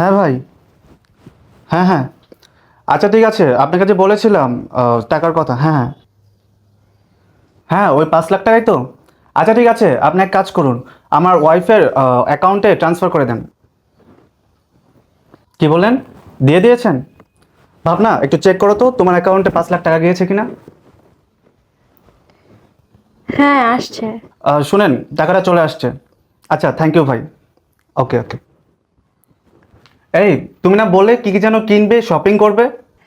হ্যাঁ ভাই। হ্যাঁ হ্যাঁ। আচ্ছা ঠিক আছে। আপনার কাছে বলেছিলাম টাকার কথা হ্যাঁ হ্যাঁ। হ্যাঁ ওই পাঁচ লাখ টাকাই তো। আচ্ছা ঠিক আছে। আপনি এক কাজ করুন। আমার ওয়াইফের অ্যাকাউন্টে ট্রান্সফার করে দেন। কি বললেন? দিয়ে দিয়েছেন? ভাবনা একটু চেক করো তো তোমার অ্যাকাউন্টে পাঁচ লাখ টাকা গিয়েছে কিনা? হ্যাঁ আসছে। শুনেন টাকাটা চলে আসছে। আচ্ছা থ্যাংক ইউ ভাই। ওকে ওকে এই তুমি না বলে কি কি যেন কিনবে শপিং করবে?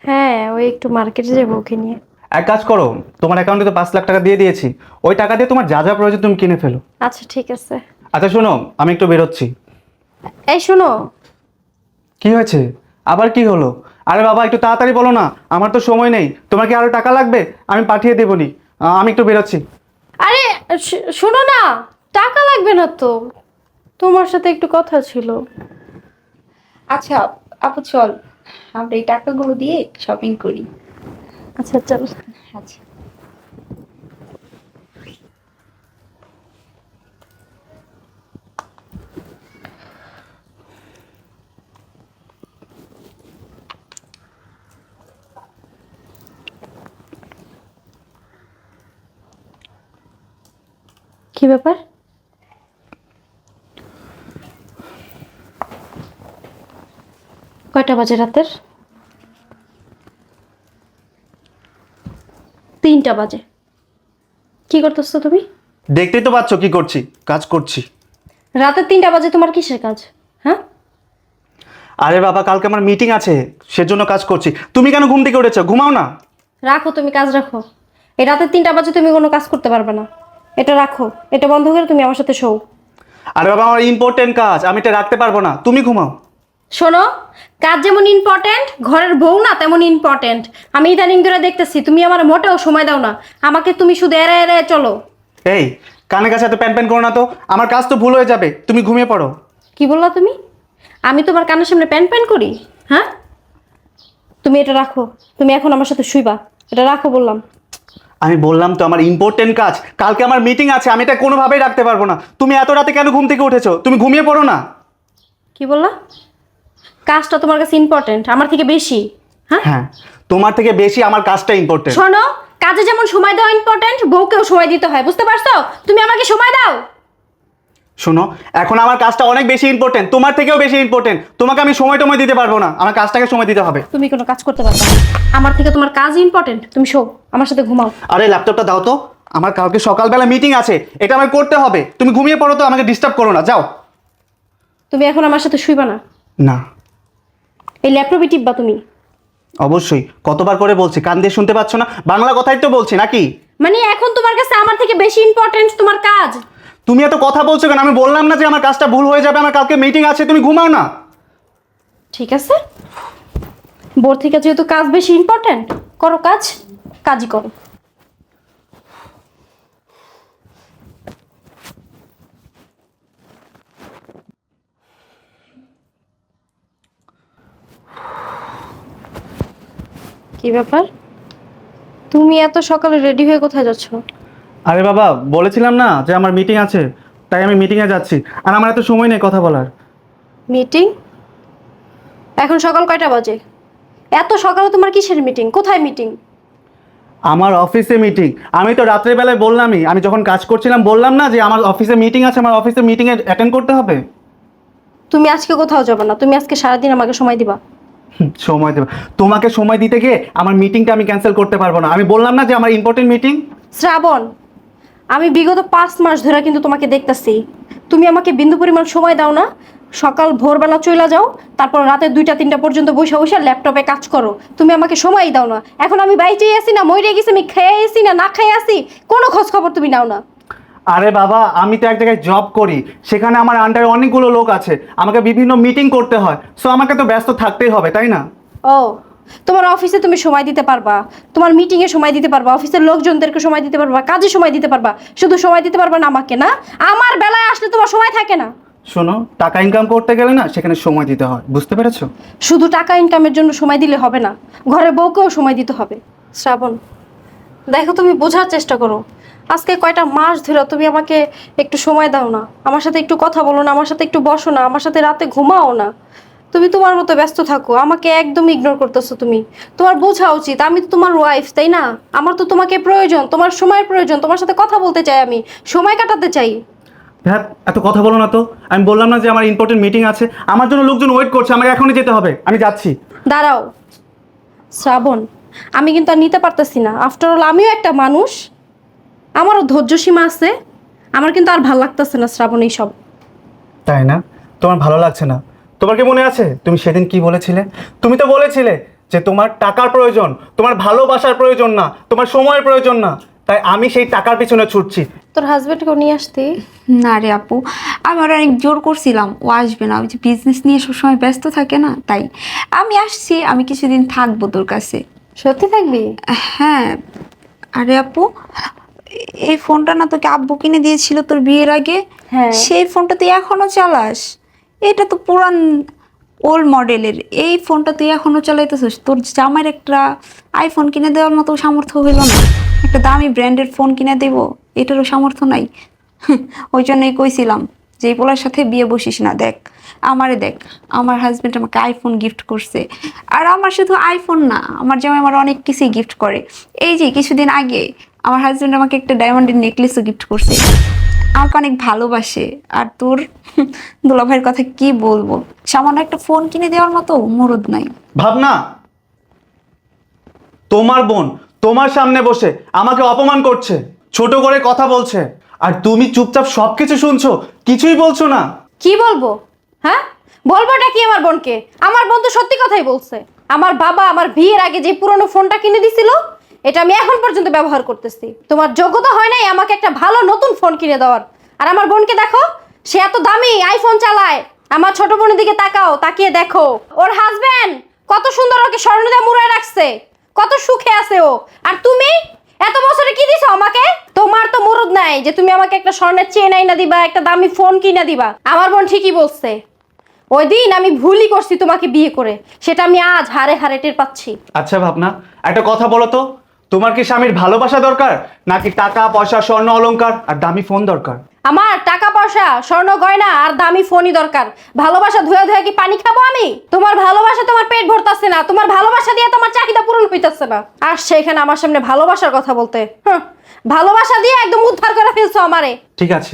হ্যাঁ ওই একটু মার্কেটে যাব ওকে নিয়ে। এক কাজ করো তোমার অ্যাকাউন্টে তো পাঁচ লাখ টাকা দিয়ে দিয়েছি। ওই টাকা দিয়ে তোমার যা যা প্রয়োজন তুমি কিনে ফেলো। আচ্ছা ঠিক আছে। আচ্ছা শোনো আমি একটু বেরোচ্ছি। এই শোনো। কি হয়েছে? আবার কি হলো? আরে বাবা একটু তাড়াতাড়ি বলো না আমার তো সময় নেই। তোমার কি আরও টাকা লাগবে? আমি পাঠিয়ে দেবো নি আমি একটু বেরোচ্ছি। আরে শোনো না টাকা লাগবে না তো। তোমার সাথে একটু কথা ছিল। আচ্ছা আপু চল। আমরা এই টাকাগুলো দিয়ে শপিং করি। আচ্ছা চল। আচ্ছা। কি ব্যাপার? কয়টা বাজে রাতের? তিনটা বাজে। কি করতেছো তুমি? দেখতেই তো পাচ্ছ কি করছি কাজ করছি। রাতের তিনটা বাজে তোমার কিসের কাজ? হ্যাঁ? আরে বাবা কালকে আমার মিটিং আছে সেজন্য কাজ করছি। তুমি কেন ঘুম থেকে উঠেছো? ঘুমাও না। রাখো তুমি কাজ রাখো। এই রাতের তিনটা বাজে তুমি কোনো কাজ করতে পারবে না। এটা রাখো এটা বন্ধ করে তুমি আমার সাথে শোও আরে বাবা আমার ইম্পর্টেন্ট কাজ আমি এটা রাখতে পারব না। তুমি ঘুমাও। শোনো কাজ যেমন ইম্পর্ট্যান্ট ঘরের বউ না তেমন ইম্পর্ট্যান্ট আমি ইদানিং ধরে দেখতেছি তুমি আমার মোটেও সময় দাও না। আমাকে তুমি শুধু এড়ে এড়ে চলো। এই কানে কাছে এত প্যান প্যান করো না তো আমার কাজ তো ভুল হয়ে যাবে তুমি ঘুমিয়ে পড়ো। কি বললা তুমি? আমি তোমার কানের সামনে প্যান প্যান করি? হ্যাঁ? তুমি এটা রাখো তুমি এখন আমার সাথে শুইবা। এটা রাখো বললাম। আমি বললাম তো আমার ইম্পর্টেন্ট কাজ কালকে আমার মিটিং আছে আমি এটা কোনোভাবেই রাখতে পারব না। তুমি এত রাতে কেন ঘুম থেকে উঠেছো? তুমি ঘুমিয়ে পড়ো না। কি বললা? কাজটা তোমার কাছে ইম্পর্টেন্ট আমার থেকে বেশি হ্যাঁ? হ্যাঁ তোমার থেকে বেশি আমার কাজটা ইম্পর্টেন্ট শোনো কাজে যেমন সময় দেওয়া ইম্পর্ট্যান্ট বউকেও সময় দিতে হয় বুঝতে পারছ? তুমি আমাকে সময় দাও। শোনো এখন আমার কাজটা অনেক বেশি ইম্পর্টেন্ট তোমার থেকেও বেশি ইম্পর্টেন্ট তোমাকে আমি সময় টময় দিতে পারব না আমার কাজটাকে সময় দিতে হবে। তুমি কোনো কাজ করতে পারবে না। আমার থেকে তোমার কাজ ইম্পর্ট্যান্ট তুমি শো আমার সাথে ঘুমাও। আরে ল্যাপটপটা দাও তো। আমার কালকে সকালবেলা মিটিং আছে এটা আমাকে করতে হবে। তুমি ঘুমিয়ে পড়ো তো আমাকে ডিস্টার্ব করো না যাও। তুমি এখন আমার সাথে শুইবা না। না। এই ল্যাপটপে বা তুমি। অবশ্যই কতবার করে বলছি কান দিয়ে শুনতে পাচ্ছ না? বাংলা কথাই তো বলছি নাকি? মানে এখন তোমার কাছে আমার থেকে বেশি ইম্পর্টেন্ট তোমার কাজ। তুমি এত কথা বলছো কেন? আমি বললাম না যে আমার কাজটা ভুল হয়ে যাবে আমার কালকে মিটিং আছে তুমি ঘুমাও না। ঠিক আছে। বোর থেকে যেহেতু কাজ বেশি ইম্পর্টেন্ট করো কাজ কাজই করো। কি ব্যাপার? তুমি এত সকালে রেডি হয়ে কোথায় যাচ্ছ? আরে বাবা বলেছিলাম না যে আমার মিটিং আছে তাই আমি মিটিংয়ে যাচ্ছি। আর আমার এত সময় নেই কথা বলার। মিটিং এখন সকাল কয়টা বাজে? এত সকালে তোমার কিসের মিটিং কোথায় মিটিং আমার অফিসে মিটিং আমি তো রাত্রেবেলায় বললামই আমি যখন কাজ করছিলাম বললাম না যে আমার অফিসে মিটিং আছে আমার অফিসে মিটিংয়ে অ্যাটেন্ড করতে হবে? তুমি আজকে কোথাও যাবে না তুমি আজকে সারাদিন আমাকে সময় দিবা। সময় দেবে। তোমাকে সময় দিতে গিয়ে আমার মিটিংটা আমি ক্যান্সেল করতে পারব না। আমি বললাম না যে আমার ইম্পর্টেন্ট মিটিং শ্রাবণ, আমি বিগত পাঁচ মাস ধরে কিন্তু তোমাকে দেখতাছি। তুমি আমাকে বিন্দু পরিমাণ সময় দাও না। সকাল ভোরবেলা চলে যাও, তারপর রাতে দুইটা, তিনটা পর্যন্ত বসে বসে ল্যাপটপে কাজ করো। তুমি আমাকে সময়ই দাও না। এখন আমি বাইচে আসি না মরে গেছি, আমি খেয়ে আসি না না খেয়ে আসি কোনো খোঁজ খবর তুমি নাও না। আরে বাবা আমি তো এক জায়গায় জব করি। সেখানে আমার আন্ডারে অনেকগুলো লোক আছে। আমাকে বিভিন্ন মিটিং করতে হয়। সো আমাকে তো ব্যস্ত থাকতেই হবে তাই না? ও তোমার অফিসে তুমি সময় দিতে পারবা। তোমার মিটিংয়ে সময় দিতে পারবা। অফিসের লোকজনদেরকে সময় দিতে পারবা। কাজে সময় দিতে পারবা। শুধু সময় দিতে পারবা না আমাকে না? আমার বেলায় আসলে তোমার সময় থাকে না। শোনো টাকা ইনকাম করতে গেলে না সেখানে সময় দিতে হয়। বুঝতে পেরেছ? শুধু টাকা ইনকামের জন্য সময় দিলে হবে না। ঘরের বউকেও সময় দিতে হবে। শ্রাবণ দেখো তুমি বোঝার চেষ্টা করো। আজকে কয়টা মাস ধরে তুমি আমাকে একটু সময় দাও না। আমার সাথে একটু কথা বলো না আমার সাথে একটু বসো না আমার সাথে রাতে ঘুমাও না। তুমি তোমার মতো ব্যস্ত থাকো আমাকে একদম ইগনোর করতেছো তুমি। তোমার বোঝা উচিত আমি তো তোমার ওয়াইফ তাই না? আমার তো তোমাকে প্রয়োজন তোমার সময়ের প্রয়োজন তোমার সাথে কথা বলতে চাই আমি সময় কাটাতে চাই। হ্যাঁ এত কথা বলো না তো। আমি বললাম না যে আমার ইম্পর্টেন্ট মিটিং আছে। আমার জন্য লোকজন ওয়েট করছে আমাকে এখনই যেতে হবে। আমি যাচ্ছি। দাঁড়াও শ্রাবণ আমি কিন্তু আর নিতে পারতেছি না। আফটার অল আমিও একটা মানুষ। আমারও ধৈর্য সীমা আছে। আমার কিন্তু আর ভালো লাগতেছে না শ্রাবণ এইসব। তাই না? তোমার ভালো লাগছে না। তোমার কি মনে আছে? তুমি সেদিন কি বলেছিলে? তুমি তো বলেছিলে যে তোমার টাকার প্রয়োজন তোমার ভালোবাসার প্রয়োজন না তোমার সময়ের প্রয়োজন না। তাই আমি সেই টাকার পিছনে ছুটছি। তোর হাজবেন্ডকেও নিয়ে আসতে? না রে আপু আমি ওর অনেক জোর করছিলাম। ও আসবে না ওই যে বিজনেস নিয়ে সবসময় ব্যস্ত থাকে না তাই। আমি আসছি আমি কিছুদিন থাকব তোর কাছে। সত্যি থাকবি? হ্যাঁ। আরে আপু এই ফোনটা না তোকে আব্বু কিনে দিয়েছিল তোর বিয়ের আগে? হ্যাঁ। সেই ফোনটা তুই এখনও চালাস? এটা তো পুরান ওল্ড মডেলের এই ফোনটা তুই এখনও চালাইতেছিস? তোর জামাইয়ের একটা আইফোন কিনে দেওয়ার মতো সামর্থ্য হইল না। একটা দামি ব্র্যান্ডের ফোন কিনে দেব এটারও সামর্থ্য নাই। ওই জন্যই কইছিলাম যে এই পোলার সাথে বিয়ে বসিস না দেখ। আমারে দেখ আমার হাজবেন্ড আমাকে আইফোন গিফট করছে। আর আমার শুধু আইফোন না আমার জামাই আমার অনেক কিছুই গিফট করে। এই যে কিছুদিন আগে আমার হাজব্যান্ড আমাকে একটা ডায়মন্ডের নেকলেসও গিফট করছে। আমাকে অনেক ভালোবাসে। আর তোর দুলাভাইয়ের কথা কি বলব? সামান্য একটা ফোন কিনে দেওয়ার মতো মরদ নাই। ভাবনা তোমার বোন তোমার সামনে বসে আমাকে অপমান করছে ছোট করে কথা বলছে আর তুমি চুপচাপ সবকিছু শুনছো কিছুই বলছো না। কি বলব? হ্যাঁ? বলবোটা কি আমার বোনকে? আমার বোন তো সত্যি কথাই বলছে। আমার বাবা আমার বিয়ের আগে যে পুরনো ফোনটা কিনে দিছিল এটা আমি এখন পর্যন্ত ব্যবহার করতেছি। তোমার যোগ্যতা হয় নাই আমাকে একটা ভালো নতুন ফোন কিনে দেওয়ার। আর আমার বোনকে দেখো, সে এত দামি আইফোন চালায়। আমার ছোট বোনের দিকে তাকাও, তাকিয়ে দেখো। ওর হাজবেন্ড কত সুন্দর ওকে স্বর্ণ দিয়ে রাখছে। কত সুখে আছে ও। আর তুমি, এত বছরে কি দিছো আমাকে? তোমার তো মুরুদ নাই যে তুমি আমাকে একটা স্বর্ণের চেন আইনা দিবা, একটা দামি ফোন কিনা দিবা। আমার বোন ঠিকই বলছে। ওই দিন আমি ভুলই করছি তোমাকে বিয়ে করে। সেটা আমি আজ হারে হারে টের পাচ্ছি। আচ্ছা ভাবনা, একটা কথা বলো তো। তোমার কি স্বামীর ভালোবাসা দরকার? নাকি টাকা পয়সা স্বর্ণ অলংকার আর দামি ফোন দরকার? আমার টাকা পয়সা স্বর্ণ গয়না আর দামি ফোনই দরকার। ভালোবাসা ধুয়ে ধুয়ে কি পানি খাব আমি? তোমার ভালোবাসা তোমার পেট ভরতাছে না। তোমার ভালোবাসা দিয়ে তোমার চাহিদা পূরণ হইতাছে না। আর সেখানে আমার সামনে ভালোবাসার কথা বলতে। হুঁ, ভালোবাসা দিয়ে একদম উদ্ধার করে ফেলছো আমারে। ঠিক আছে।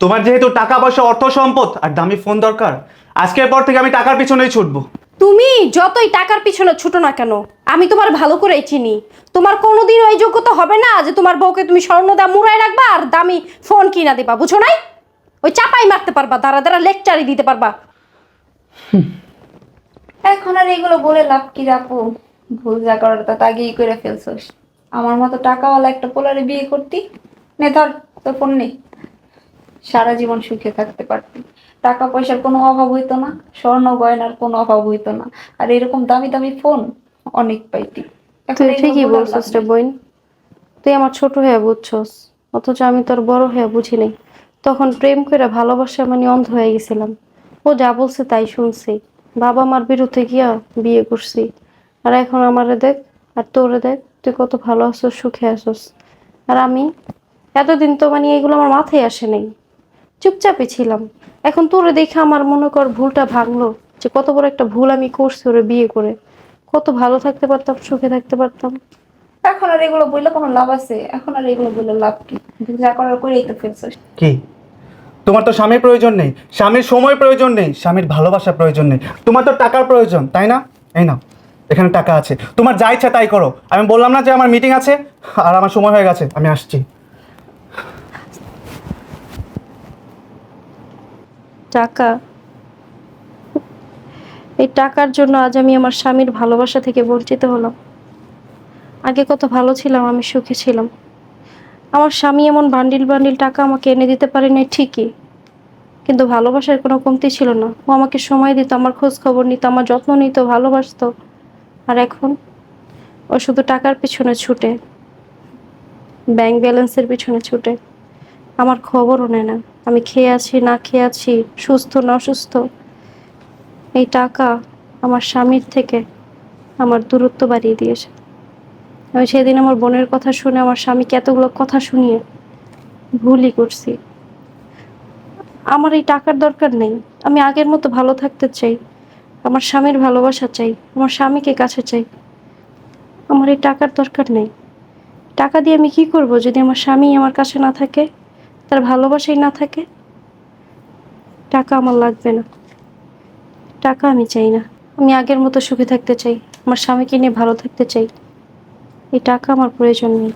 তোমার যেহেতু টাকা পয়সা অর্থ সম্পদ আর দামি ফোন দরকার আজকের পর থেকে আমি টাকার পিছনেই ছুটবো। তুমি যতই টাকার পিছনে ছুটো না কেন, আমি তোমার ভালো করেই চিনি। তোমার কোনোদিন ওই যোগ্যতা হবে না যে তোমার বউকে তুমি স্বর্ণ দা মুড়াই রাখবা আর দামি ফোন কিনা দিবা, বুঝো নাই? ওই চাপাই মারতে পারবা, দাঁড়া দাঁড়া, লেকচারই দিতে পারবা। এখন আর এগুলো বলে লাভ কি রাপু ভুল যা করার তা আগেই করে ফেলছোস। আমার মতো টাকাওয়ালা একটা পোলারে বিয়ে করতি? নে ধর, তোর ফোন নেই সারা জীবন সুখে থাকতে পারতি টাকা পয়সার কোনো অভাব হইতো না স্বর্ণ গয়নার কোনো অভাব হইতো না। আর এরকম দামি দামি ফোন অনেক পাইতি। তুই ঠিকই বলে বলছিস রে নেই। বোন তুই আমার ছোট হয়ে বুঝছস অথচ আমি তোর বড় হয়ে বুঝি নাই। তখন প্রেম করে ভালোবাসা মানে অন্ধ হয়ে গেছিলাম। ও যা বলছে তাই শুনছি। বাবা মার বিরুদ্ধে গিয়া বিয়ে করছি। আর এখন আমারে দেখ আর তোরে দেখ তুই কত ভালো আছস সুখে আছস। আর আমি এতদিন তো মানে এগুলো আমার মাথায় আসে নাই। চুপচাপই ছিলাম। এখন তোরে দেখে আমার মনে কর ভুলটা ভাঙলো যে কত বড় একটা ভুল আমি করছি ওরে বিয়ে করে। কত ভালো থাকতে পারতাম সুখে থাকতে পারতাম। এখন আর এগুলো বললে কোনো লাভ আছে? এখন আর এগুলো বললে লাভ কি? যা করার করেই তো ফেলছোস। কি? তোমার তো স্বামীর প্রয়োজন নেই স্বামীর সময় প্রয়োজন নেই স্বামীর ভালোবাসা প্রয়োজন নেই। তোমার তো টাকার প্রয়োজন তাই না? এই না এখানে টাকা আছে। তোমার যা ইচ্ছা তাই করো। আমি বললাম না যে আমার মিটিং আছে আর আমার সময় হয়ে গেছে আমি আসছি। টাকা। এই টাকার জন্য আজ আমি আমার স্বামীর ভালোবাসা থেকে বঞ্চিত হলাম। আগে কত ভালো ছিলাম, আমি সুখে ছিলাম। আমার স্বামী এমন বান্ডিল বান্ডিল টাকা আমাকে এনে দিতে পারে নাই ঠিকই, কিন্তু ভালোবাসার কোনো কমতি ছিল না। ও আমাকে সময় দিত, আমার খোঁজ খবর নিত, আমার যত্ন নিত, ভালোবাসতো। আর এখন? ও শুধু টাকার পিছনে ছুটে, ব্যাংক ব্যালেন্সের পিছনে ছুটে। আমার খবরও নেয় না। আমি খেয়ে আছি, না খেয়ে আছি, সুস্থ, না অসুস্থ এই টাকা আমার স্বামীর থেকে আমার দূরত্ব বাড়িয়ে দিয়েছে। আমি সেদিন আমার বোনের কথা শুনে আমার স্বামীকে এতগুলো কথা শুনিয়ে ভুলই করছি। আমার এই টাকার দরকার নেই। আমি আগের মতো ভালো থাকতে চাই। আমার স্বামীর ভালোবাসা চাই। আমার স্বামীকে কাছে চাই। আমার এই টাকার দরকার নেই। টাকা দিয়ে আমি কি করব যদি আমার স্বামী আমার কাছে না থাকে? তার ভালোবাসাই না থাকে, টাকা আমার লাগবে না। টাকা আমি চাই না। আমি আগের মতো সুখে থাকতে চাই, আমার স্বামীকে নিয়ে ভালো থাকতে চাই। এই টাকা আমার প্রয়োজন নেই।